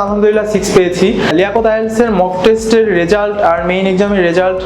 আলহামদুলিল্লাহ সিক্স পেয়েছি। লিয়াকত আইএলস এর মক টেস্টের রেজাল্ট আর মেইন এক্সামের রেজাল্ট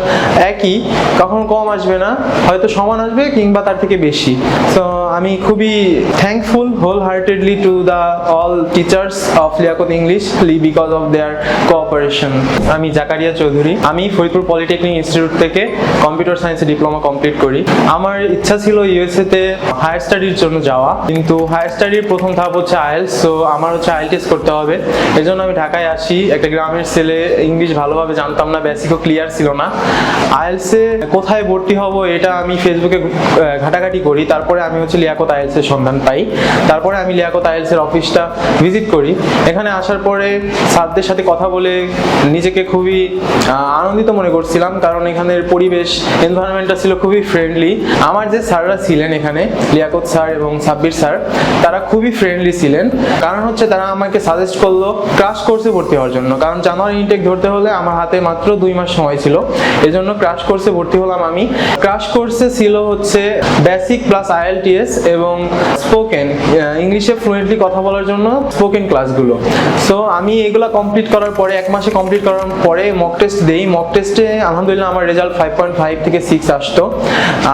একই। কখনো কম আসবে না, হয়তো সমান আসবে কিংবা তার থেকে বেশি। সো আমি খুবই thankful wholeheartedly to the all teachers of Liaquat English Li because of their cooperation আমি জাকারিয়া চৌধুরী। আমি ফরিদপুর পলিটেকনিক ইনস্টিটিউট থেকে কম্পিউটার সায়েন্সে ডিপ্লোমা কমপ্লিট করি। আমার ইচ্ছা ছিল ইউএসএ তে হায়ার স্টাডির জন্য যাওয়া, কিন্তু হায়ার স্টাডির প্রথম ধাপ হচ্ছে আইএলস সো আমার হচ্ছে আইএল টেস্ট করতে হবে। এই জন্য আমি ঢাকায় আসি। একটা গ্রামের ছেলে ইংলিশ ভালোভাবে জানতাম না বেসিকও ক্লিয়ার ছিল না। আইএলসে কোথায় ভর্তি হব এটা আমি ফেসবুকে ঘাটাঘাটি করি। তারপরে আমি হচ্ছে লিয়াকত আইএলসের সন্ধান পাই। তারপরে আমি লিয়াকত আইএলসের অফিসটা ভিজিট করি। এখানে আসার পরে স্যারদের সাথে কথা বলে নিজেকে খুবই আনন্দিত মনে করছিলাম। কারণ এখানের পরিবেশ এনভায়রনমেন্টটা ছিল খুবই ফ্রেন্ডলি আমার যে স্যাররা ছিলেন এখানে, লিয়াকত স্যার এবং সাব্বির স্যার, তারা খুবই ফ্রেন্ডলি ছিলেন। কারণ হচ্ছে তারা আমাকে সাজেস্ট করল ক্রাশ কোর্সে ভর্তি হওয়ার জন্য। কারণ জানুয়ারি ইনটেক ধরতে হলে আমার হাতে মাত্র দুই মাস সময় ছিল। এজন্য ক্রাশ কোর্সে ভর্তি হলাম আমি। ক্রাশ কোর্সে ছিল হচ্ছে বেসিক প্লাস আইএলটিএস এবং স্পোকেন ইংলিশে ফ্লুয়েন্টলি কথা বলার জন্য স্পোকেন ক্লাসগুলো সো আমি এগুলো কমপ্লিট করার পরে, এক মাসে কমপ্লিট করার পরে মক টেস্ট দেই। মক টেস্টে আলহামদুলিল্লাহ আমার রেজাল্ট ফাইভ পয়েন্ট ফাইভ থেকে সিক্স আসতো।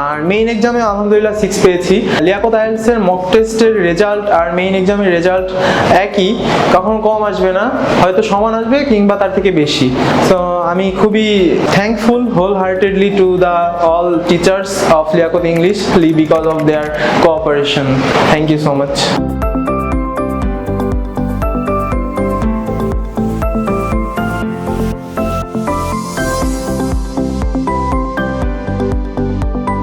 আর মেইন এক্সামে আলহামদুলিল্লাহ সিক্স পেয়েছি। লিয়াকত আইএলস এর মক টেস্টের রেজাল্ট আর মেইন এক্সামের রেজাল্ট একই। কখনো কম আসবে না, হয়তো সমান আসবে কিংবা তার থেকে বেশি। সো আমি খুবই thankful wholeheartedly to the all teachers of Liaquat English because of their cooperation thank you so much